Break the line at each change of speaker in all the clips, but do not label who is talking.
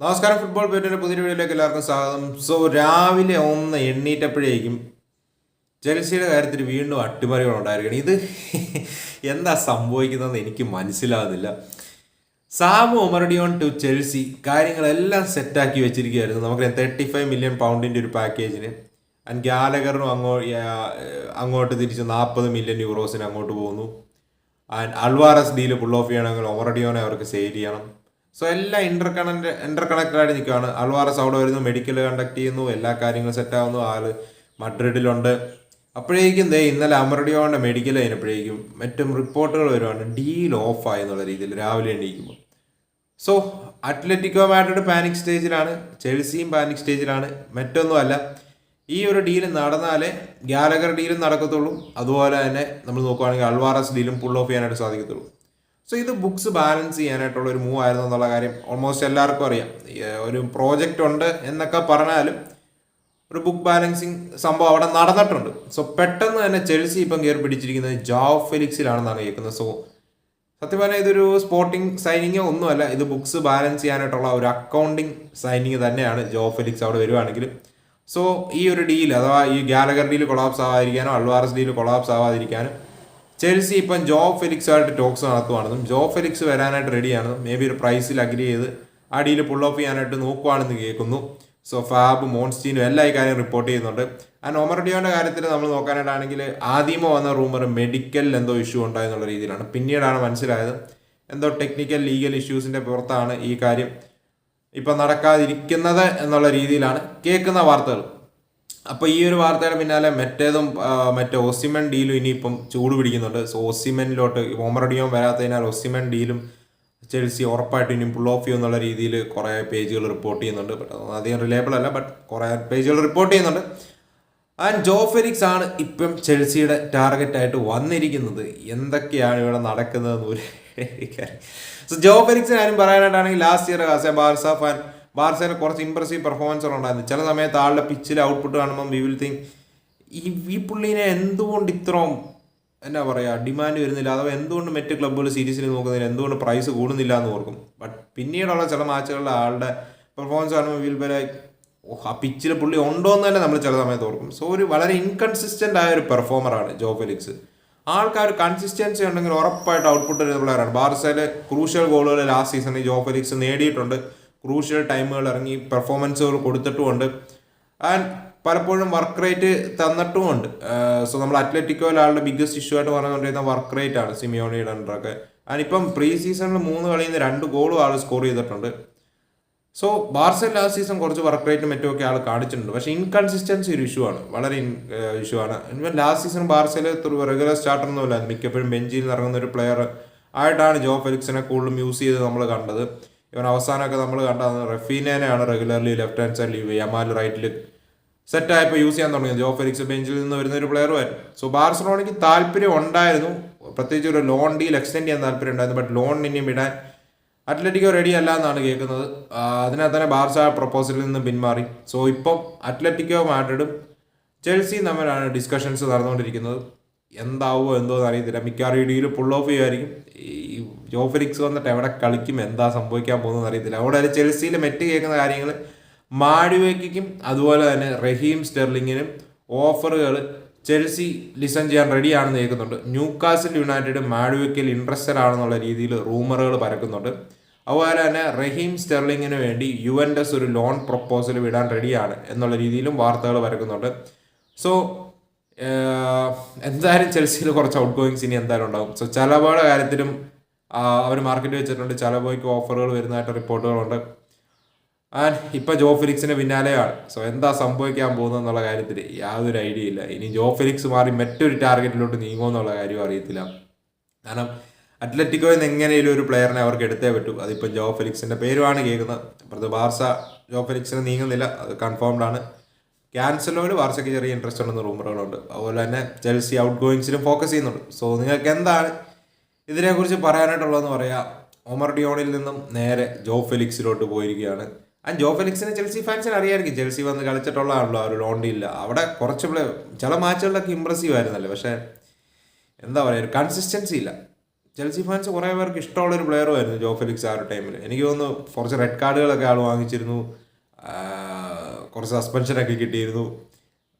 നമസ്കാരം ഫുട്ബോൾ പേറ്റിന്റെ പുതിയ വീഡിയോയിലേക്ക് എല്ലാവർക്കും സ്വാഗതം. സോ രാവിലെ ഒന്ന് എണ്ണീറ്റപ്പോഴേക്കും ചെൽസിയുടെ കാര്യത്തിൽ വീണ്ടും അട്ടിമറികൾ ഉണ്ടായിരിക്കണം ഇത് എന്താ സംഭവിക്കുന്നതെന്ന് എനിക്ക് മനസ്സിലാകുന്നില്ല. സാമു ഒമർഡിയോൺ ടു ചെൽസി കാര്യങ്ങളെല്ലാം സെറ്റാക്കി വെച്ചിരിക്കുകയായിരുന്നു. നമുക്ക് തേർട്ടി ഫൈവ് മില്യൺ പൗണ്ടിന്റെ ഒരു പാക്കേജിന് ആൻഡ് ഗാലഗറിനും അങ്ങോ അങ്ങോട്ട് തിരിച്ച് നാൽപ്പത് മില്യൺ യൂറോസിന് അങ്ങോട്ട് പോകുന്നു. And Alvarez deal pull off ചെയ്യണമെങ്കിൽ ഒമറഡിയോനെ അവർക്ക് സെയിൽ ചെയ്യണം. സോ എല്ലാം ഇന്റർ കണക്ട് ഇന്റർ നിൽക്കുകയാണ് അൾവാറസ് അവിടെ വരുന്നു മെഡിക്കൽ കണ്ടക്ട് ചെയ്യുന്നു എല്ലാ കാര്യങ്ങളും സെറ്റ് ആവുന്നു. ആൾ മഡ്രിഡിലുണ്ട്. അപ്പോഴേക്കും ദേ ഇന്നലെ അമർഡിയോന്റെ മെഡിക്കൽ കഴിഞ്ഞപ്പോഴേക്കും മറ്റും റിപ്പോർട്ടുകൾ വരുവാണ്. ഡീൽ ഓഫ് ആയി എന്നുള്ള രീതിയിൽ രാവിലെ എണീക്കുമ്പോൾ സോ അത്ലറ്റിക്കോ മാഡ്രിഡ് പാനിക് സ്റ്റേജിലാണ് ചെൽസിയും പാനിക് സ്റ്റേജിലാണ് മറ്റൊന്നുമല്ല ഈ ഒരു ഡീൽ നടന്നാലേ ഗാലഗർ ഡീലും നടക്കത്തുള്ളൂ. അതുപോലെ തന്നെ നമ്മൾ നോക്കുവാണെങ്കിൽ അൾവാറസ് ഡീലും പുൾ ഓഫ് ചെയ്യാനായിട്ട് സാധിക്കത്തുള്ളൂ. സോ ഇത് ബുക്സ് ബാലൻസ് ചെയ്യാനായിട്ടുള്ള ഒരു മൂവ് ആയിരുന്നു എന്നുള്ള കാര്യം ഓൾമോസ്റ്റ് എല്ലാവർക്കും അറിയാം. ഒരു പ്രോജക്റ്റ് ഉണ്ട് എന്നൊക്കെ പറഞ്ഞാലും ഒരു ബുക്ക് ബാലൻസിങ് സംഭവം അവിടെ നടന്നിട്ടുണ്ട്. സോ പെട്ടെന്ന് തന്നെ ചെൽസി ഇപ്പം കയറി പിടിച്ചിരിക്കുന്നത് ജാവ് ഫെലിക്സിലാണെന്നാണ് കേൾക്കുന്നത്. സോ സത്യം പറഞ്ഞാൽ ഇതൊരു സ്പോർട്ടിംഗ് സൈനിങ്ങോ ഒന്നുമല്ല. ഇത് ബുക്സ് ബാലൻസ് ചെയ്യാനായിട്ടുള്ള ഒരു അക്കൗണ്ടിങ് സൈനിങ് തന്നെയാണ് ജോ ഫെലിക്സ് അവിടെ വരുവാണെങ്കിൽ. സോ ഈ ഒരു ഡീൽ അഥവാ ഈ ഗാലഗർ ഡീൽ കൊളാപ്സ് ആവാതിരിക്കാനോ അൾവാറസ് ഡീൽ കൊളാപ്സ് ആവാതിരിക്കാനും ചെൽസി ഇപ്പം ജോ ഫെലിക്സ് ആയിട്ട് ടോക്സ് നടത്തുവാണെന്നും ജോ ഫെലിക്സ് വരാനായിട്ട് റെഡിയാണെന്നും മേ ബി ഒരു പ്രൈസിൽ അഗ്രി ചെയ്ത് ആ ഡീൽ പുൾ ഓഫ് ചെയ്യാനായിട്ട് നോക്കുവാണെന്ന് കേൾക്കുന്നു. സോ ഫാബ് മോൺസ്റ്റീനും എല്ലാ ഈ കാര്യം റിപ്പോർട്ട് ചെയ്യുന്നുണ്ട്. ആ ഒമർഡിയോന്റെ കാര്യത്തിൽ നമ്മൾ നോക്കാനായിട്ടാണെങ്കിൽ ആദ്യമോ വന്ന റൂമർ മെഡിക്കലിൽ എന്തോ ഇഷ്യൂ ഉണ്ടായെന്നുള്ള രീതിയിലാണ്. പിന്നീടാണ് മനസ്സിലായത് എന്തോ ടെക്നിക്കൽ ലീഗൽ ഇഷ്യൂസിന്റെ പുറത്താണ് ഈ കാര്യം ഇപ്പം നടക്കാതിരിക്കുന്നത് എന്നുള്ള രീതിയിലാണ്. കേൾക്കുന്ന വാർത്തകൾ. അപ്പോൾ ഈ ഒരു വാർത്തയുടെ പിന്നാലെ മറ്റേതും മറ്റേ ഓസിമൻ ഡീലും ഇനിയിപ്പം ചൂട് പിടിക്കുന്നുണ്ട്. സോ ഓസിമനിലോട്ട് ഓമറഡിയോൻ വരാത്തതിനാൽ ഒസിമൻ ഡീലും ചെൽസി ഉറപ്പായിട്ട് ഇനിയും പുൾ ഓഫ് ചെയ്യും എന്നുള്ള രീതിയിൽ കുറേ പേജുകൾ റിപ്പോർട്ട് ചെയ്യുന്നുണ്ട്. ബട്ട് അധികം റിലേബിൾ അല്ല ബട്ട് കുറേ പേജുകൾ റിപ്പോർട്ട് ചെയ്യുന്നുണ്ട്. ആൻഡ് ജോ ഫെലിക്സ് ആണ് ഇപ്പം ചെൽസിയുടെ ടാർഗറ്റായിട്ട് വന്നിരിക്കുന്നത്. എന്തൊക്കെയാണ് ഇവിടെ നടക്കുന്നതെന്ന് ഒരു സോ ജോ ഫെലിക്സ് ഞാനും പറയാനായിട്ടാണെങ്കിൽ last year as a Barca fan ബാർസയിൽ കുറച്ച് ഇമ്പ്രസീവ് പെർഫോമൻസ് ഉണ്ടായിരുന്നു. ചില സമയത്ത് ആളുടെ പിച്ചിൽ ഔട്ട്പുട്ട് കാണുമ്പോൾ വി വിൽ തിങ്ക് ഈ ഈ പുള്ളീനെ എന്തുകൊണ്ട് ഇത്രയും എന്നാ പറയുക ഡിമാൻഡ് വരുന്നില്ല? അഥവാ എന്തുകൊണ്ട് മറ്റ് ക്ലബ്ബുകൾ സീരീസിൽ നോക്കുന്നില്ല എന്തുകൊണ്ട് പ്രൈസ് കൂടുന്നില്ല എന്ന് ഓർക്കും. ബട്ട് പിന്നീടുള്ള ചില മാച്ചുകളിൽ ആളുടെ പെർഫോമൻസ് കാണുമ്പോൾ വിൽ ബെ ലൈക്ക് ഓ ആ പിച്ചിൽ പുള്ളി ഉണ്ടോ എന്ന് തന്നെ നമ്മൾ ചില സമയത്ത് ഓർക്കും. സോ ഒരു വളരെ ഇൻകൺസിസ്റ്റന്റ് ആയ ഒരു പെർഫോമറാണ് ജോ ഫെലിക്സ്. ആൾക്കാർ കൺസിസ്റ്റൻസി ഉണ്ടെങ്കിൽ ഉറപ്പായിട്ട് ഔട്ട്പുട്ട് വരുന്ന പ്ലെയറാണ് ബാർസയിലെ ക്രൂഷ്യൽ ഗോളുകൾ ലാസ്റ്റ് സീസണിൽ ജോ ഫെലിക്സ് നേടിയിട്ടുണ്ട്. ക്രൂഷ്യൽ ടൈമുകൾ ഇറങ്ങി പെർഫോമൻസുകൾ കൊടുത്തിട്ടുമുണ്ട്. ആൻഡ് പലപ്പോഴും വർക്ക് റേറ്റ് തന്നിട്ടുമുണ്ട്. സോ നമ്മൾ അത്ലറ്റിക്കോയിൽ ആളുടെ ബിഗ്ഗസ്റ്റ് ഇഷ്യൂ ആയിട്ട് പറഞ്ഞുകൊണ്ടിരുന്ന വർക്ക് റേറ്റ് ആണ് സിമിയോണിയുടെ അണ്ടറൊക്കെ ആൻഡ് ഇപ്പം പ്രീ സീസണിൽ മൂന്ന് കളിയിൽ നിന്ന് രണ്ട് ഗോളും ആൾ സ്കോർ ചെയ്തിട്ടുണ്ട്. സോ ബാർസൽ ലാസ്റ്റ് സീസൺ കുറച്ച് വർക്ക് റേറ്റും മറ്റുമൊക്കെ ആൾ കാണിച്ചിട്ടുണ്ട്. പക്ഷേ ഇൻകൺസിസ്റ്റൻസി ഒരു ഇഷ്യൂ ആണ്. വളരെ ഇഷ്യൂ ആണ്. ഇപ്പം ലാസ്റ്റ് സീസൺ ബാർസയിൽ റെഗുലർ സ്റ്റാർട്ടർ ഒന്നുമില്ല മിക്കപ്പോഴും ബെഞ്ചിൽ നിന്ന് ഇറങ്ങുന്ന ഒരു പ്ലെയർ ആയിട്ടാണ് ജോ ഫെലിക്സിനെ കൂടുതലും യൂസ് ചെയ്ത് നമ്മൾ കണ്ടത്. ഇവൻ അവസാനമൊക്കെ നമ്മൾ കണ്ടത് റഫീനേനെയാണ് റെഗുലർലി ലെഫ്റ്റ് ഹാൻഡ് സൈഡിൽ യമാൽ റൈറ്റിൽ സെറ്റ് ആയപ്പോൾ യൂസ് ചെയ്യാൻ തുടങ്ങിയത്. ജോ ഫെലിക്സ് ബെഞ്ചിൽ നിന്ന് വരുന്ന ഒരു പ്ലെയറുമായിരുന്നു സോ ബാർസലോണയ്ക്ക് താല്പര്യം ഉണ്ടായിരുന്നു. പ്രത്യേകിച്ച് ഒരു ലോൺ ഡീൽ എക്സ്റ്റെൻഡ് ചെയ്യാൻ താല്പര്യം ഉണ്ടായിരുന്നു. ബട്ട് ലോൺ ഇനിയും വിടാൻ അത്ലറ്റിക്കോ റെഡി അല്ല എന്നാണ് കേൾക്കുന്നത്. അതിനകത്ത് തന്നെ ബാർസ പ്രപ്പോസലിൽ നിന്ന് പിന്മാറി. സോ ഇപ്പം അത്ലറ്റിക്കോ മാഡ്രിഡും ചെൽസിയും തമ്മിലാണ് ഡിസ്കഷൻസ് നടന്നുകൊണ്ടിരിക്കുന്നത്. എന്താവോ എന്തോ അറിയത്തില്ല. മിക്കവാറും ഇടിയിൽ പുൾ ഓഫ് ചെയ്യുമായിരിക്കും. ഈ ജോ ഫിലിക്സ് വന്നിട്ട് എവിടെ കളിക്കും എന്താ സംഭവിക്കാൻ പോകുന്നത് അറിയത്തില്ല. അവിടെ ഒരു ചെൽസിയിൽ മെറ്റ് കേൾക്കുന്ന കാര്യങ്ങൾ മാഡിവേക്കും അതുപോലെ തന്നെ റഹീം സ്റ്റെർലിങ്ങിനും ഓഫറുകൾ ചെൽസി ലിസൺ ചെയ്യാൻ റെഡിയാണെന്ന് കേൾക്കുന്നുണ്ട്. ന്യൂകാസിൽ യുണൈറ്റഡ് മാഡുവയ്ക്കിൽ ഇൻട്രസ്റ്റഡ് ആണെന്നുള്ള രീതിയിൽ റൂമറുകൾ പരക്കുന്നുണ്ട്. അതുപോലെ തന്നെ റഹീം സ്റ്റെർലിങ്ങിന് വേണ്ടി യുവൻഡസ് ഒരു ലോൺ പ്രപ്പോസൽ വിടാൻ റെഡിയാണ് എന്നുള്ള രീതിയിലും വാർത്തകൾ പരക്കുന്നുണ്ട്. സോ എന്തായാലും ചെൽസിയിൽ കുറച്ച് ഔട്ട് ഗോയിങ്സ് ഇനി എന്തായാലും ഉണ്ടാവും. സോ ചലബോയുടെ കാര്യത്തിലും അവർ മാർക്കറ്റ് വെച്ചിട്ടുണ്ട്. ചലബോയ്ക്ക് ഓഫറുകൾ വരുന്നതായിട്ട് റിപ്പോർട്ടുകളുണ്ട് ആൻഡ് ഇപ്പം ജോ ഫിലിക്സിന് പിന്നാലെയാണ്. സോ എന്താ സംഭവിക്കാൻ പോകുന്നത് എന്നുള്ള കാര്യത്തിൽ യാതൊരു ഐഡിയ ഇല്ല. ഇനി ജോ ഫിലിക്സ് മാറി മറ്റൊരു ടാർഗറ്റിലോട്ട് നീങ്ങുമോ എന്നുള്ള കാര്യം അറിയത്തില്ല. കാരണം അത്ലറ്റിക്കോയിൽ നിന്ന് എങ്ങനെയും ഒരു പ്ലെയറിനെ അവർക്ക് എടുത്തേ പറ്റൂ. അതിപ്പോൾ ജോ ഫിലിക്സിന്റെ പേരുമാണ് കേൾക്കുന്നത്. അപ്പുറത്ത് ബാർസ ജോ ഫിലിക്സിന് നീങ്ങുന്നില്ല. അത് കൺഫേംഡ് ആണ്. ക്യാൻസലോയിൽ വാർച്ചയ്ക്ക് ചെറിയ ഇൻട്രസ്റ്റ് ഉണ്ടെന്ന് റൂമറുകളുണ്ട് അതുപോലെ തന്നെ ചെൽസി ഔട്ട് ഗോയിങ്സിലും ഫോക്കസ് ചെയ്യുന്നുണ്ട്. സോ നിങ്ങൾക്ക് എന്താണ് ഇതിനെക്കുറിച്ച് പറയാനായിട്ടുള്ളതെന്ന് പറയാം. ഒമർ ഡിയോണിൽ നിന്നും നേരെ ജോ ഫെലിക്സിലോട്ട് പോയിരിക്കുകയാണ്. ആ ജോ ഫെലിക്സിനെ ചെൽസി ഫാൻസിന് അറിയാമായിരിക്കും ചെൽസി വന്ന് കളിച്ചിട്ടുള്ളതാണല്ലോ ഒരു ലോണ്ടില്ല അവിടെ കുറച്ച് പ്ലേ ചില മാച്ചുകളിലൊക്കെ ഇമ്പ്രസീവ് ആയിരുന്നല്ലോ? പക്ഷേ എന്താ പറയുക ഒരു കൺസിസ്റ്റൻസി ഇല്ല. ചെൽസി ഫാൻസ് കുറേ പേർക്ക് ഇഷ്ടമുള്ളൊരു പ്ലെയറുമായിരുന്നു ജോ ഫെലിക്സ് ആ ഒരു ടൈമിൽ എനിക്ക് തോന്നുന്നു കുറച്ച് റെഡ് കാർഡുകളൊക്കെ ആൾ വാങ്ങിച്ചിരുന്നു. കുറച്ച് സസ്പെൻഷനൊക്കെ കിട്ടിയിരുന്നു.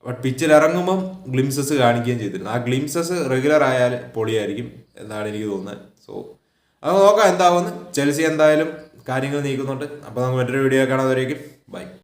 ബട്ട് പിച്ചിൽ ഇറങ്ങുമ്പം ഗ്ലിംസസ് കാണിക്കുകയും ചെയ്തിരുന്നു. ആ ഗ്ലിംസസ് റെഗുലർ ആയാൽ പൊളിയായിരിക്കും എന്നാണ് എനിക്ക് തോന്നുന്നത്. സോ അത് നോക്കാം എന്താവുമെന്ന്. ചെൽസി എന്തായാലും കാര്യങ്ങൾ നീക്കുന്നുണ്ട്. അപ്പോൾ നമുക്ക് മറ്റൊരു വീഡിയോ കാണാതെ ബൈ